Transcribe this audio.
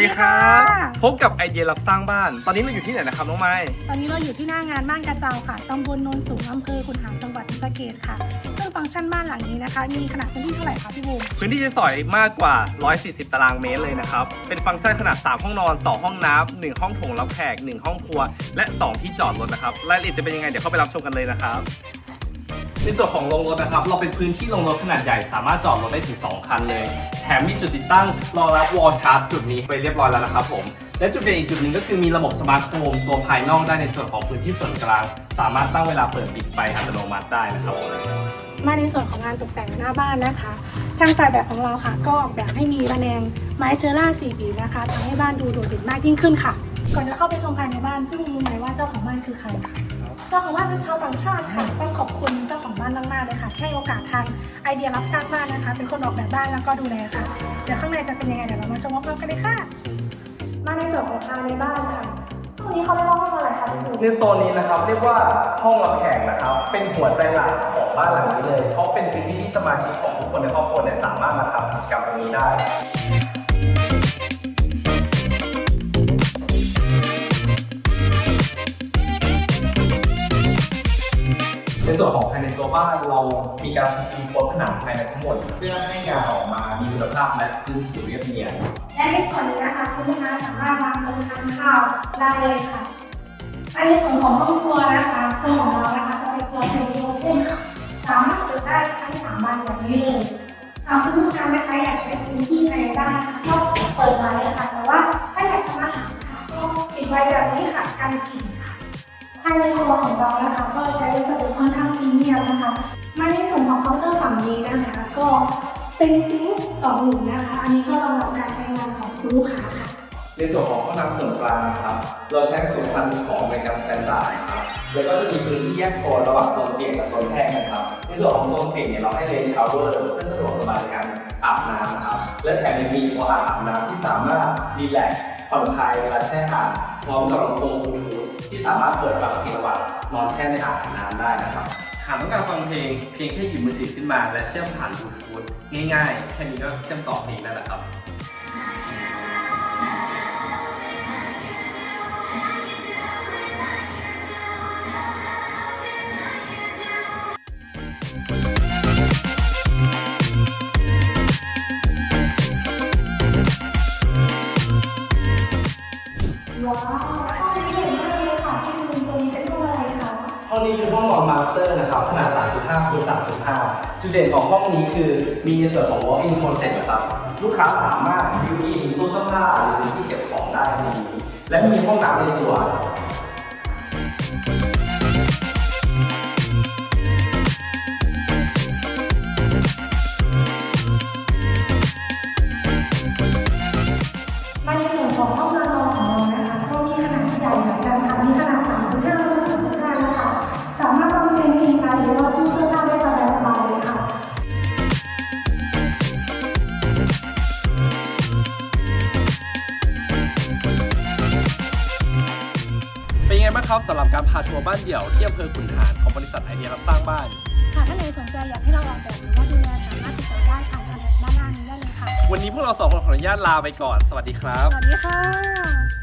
ครับสวัสดีค่ะพบกับไอเดียรับสร้างบ้าน ตอนนี้เราอยู่ที่ไหนนะครับน้องไม้ตอนนี้เราอยู่ที่หน้างานบ้านกระเจ้าค่ะตำบลโนนสูงอำเภอขุนหารจังหวัดศรีสะเกษค่ะ ซึ่งฟังก์ชันบ้านหลังนี้นะคะ มีขนาดพื้นที่เท่าไหร่คะพี่บูมพื้นที่ใช้สอยมากกว่า 140 ตารางเมตรเลยนะครับ เป็นฟังก์ชันขนาด 3 ห้องนอน 2 ห้องน้ำ1ห้องโถงรับแขก 1 ห้องครัว และ 2 ที่จอดรถนะครับ รายละเอียดจะเป็นยังไงเดี๋ยวเข้าไปรับชมกันเลยนะครับ ในส่วนของโรงรถนะครับ เราเป็นพื้นที่โรงรถขนาดใหญ่สามารถจอดรถได้ถึง 2 คันเลย แถมมีจุดติดตั้งรองรับวอลชาร์จจุดนี้ไปเรียบร้อยแล้วนะครับผมและจุดเด่นอีกจุดหนึ่งก็คือมีระบบสมาร์ทโฮมตัวภายนอกได้ในส่วนของพื้นที่ส่วนกลาง สามารถตั้งเวลาเปิดปิดไฟอัตโนมัติได้นะครับมาในส่วนของงานตกแต่งหน้าบ้านนะคะ ทางฝ่ายแบบของเราค่ะ ก็ออกแบบให้มีระแนงไม้เชอร่าสีบีนะคะทำให้บ้านดูโดดเด่นมากยิ่งขึ้นค่ะ ก่อนจะเข้าไปชมภายในบ้านพี่บูมรู้ไหมว่าเจ้าของบ้านคือใครคะ เจ้าของบ้านเป็นชาวต่างชาติค่ะ ต้องขอบคุณเจ้าของบ้านมากๆเลยค่ะที่ให้โอกาสทางไอเดียรับสร้างบ้านนะคะ เป็นคนออกแบบบ้านแล้วก็ดูแลค่ะ เดี๋ยวข้างในจะเป็นยังไงเดี๋ยวเรามาชมพร้อมๆกันเลยค่ะ มาในส่วนของภายในบ้านค่ะตรงนี้เขาเรียกว่าห้องอะไรคะพี่บูมในโซนนี้นะครับเรียกว่าห้องรับแขกนะครับ เป็นหัวใจหลักของบ้านหลังนี้เลย เพราะเป็นพื้นที่ที่สมาชิกของทุกคนในครอบครัวเนี่ยสามารถมาทำกิจกรรมตรงนี้ได้ ส่วนของภายในตัวบ้านเรามีการสกรีนโค้ดผนังภายในทั้งหมด เพื่อให้งานออกมามีคุณภาพและพื้นผิวเรียบเนียน และในส่วนนี้นะคะคุณลูกค้าสามารถวางโต๊ะทานข้าวได้เลยค่ะอันในส่วนของห้องครัวนะคะครัวของเรานะคะจะเป็นครัวเซมิโอเพนค่ะสามารถเปิดได้ทั้งสามบานแบบนี้เลยหากคุณลูกค้านะคะอยากใช้พื้นที่ในบ้านนะก็เปิดไว้ค่ะ แต่ว่าถ้าอยากทำอาหารค่ะก็ปิดไว้แบบนี้ค่ะกันกลิ่นายในครัวของเรานะคะ ก็ใช้วัสดุค่อนข้างพรีเมียมนะคะ มาในส่วนของเคาน์เตอร์ฝั่งนี้นะคะ ก็เป็นซิงค์สองหลุมนะคะ อันนี้ก็รองรับการใช้งานของคุณลูกค้าค่ะ ในส่วนของห้องน้ำส่วนกลางนะครับ เราใช้สูตรพันของในการสแตนดาร์ดนะครับ แล้วก็จะมีพื้นที่แยกโซนระหว่างโซนเปียกกับโซนแห้งนะครับ ในส่วนของโซนเปียกเนี่ยเราให้เลนชาวเวอร์เพื่อสะดวกสบายในการอาบน้ำนะครับ ยังมีโอ่างอาบน้ำที่สามารถรีแลกซ์ผ่อนคลายเวลาแช่อ่างพร้อมกับลำโพงบลูทูธที่สามารถเปิดฟังเพลงระหว่างนอนแช่ในอ่างอาบน้ำได้นะครับหากต้องการฟังเพลงเพียงแค่หยิบมือถือขึ้นมาและเชื่อมผ่านบลูทูธง่ายๆ แค่นี้ก็เชื่อมต่อเพลงได้แล้วครับ ห้องนี้เด่นมากเลยค่ะที่มุมตรงนี้เป็นห้องอะไรคะห้องนี้คือห้องนอนมาสเตอร์นะครับขนาด 3.5คูณ3.5 จุดเด่นของห้องนี้คือมีในส่วนของ walk-in closet นะครับลูกค้าสามารถยูอินตู้เสื้อผ้าหรือพื้นที่เก็บของได้ในนี้และมีห้องน้ำในตัว เป็นยังไงบ้างครับสำหรับการพาทัวร์บ้านเดี่ยวที่อำเภอขุนหารของบริษัทไอเดียรับสร้างบ้านค่ะถ้าไหนสนใจอยากให้เราออกแบบหรือว่าดูแลสามารถติดต่อได้ผ่านทางด้านล่างนี้ได้เลยค่ะ วันนี้พวกเราสองคนขออนุญาตลาไปก่อน สวัสดีครับ สวัสดีค่ะ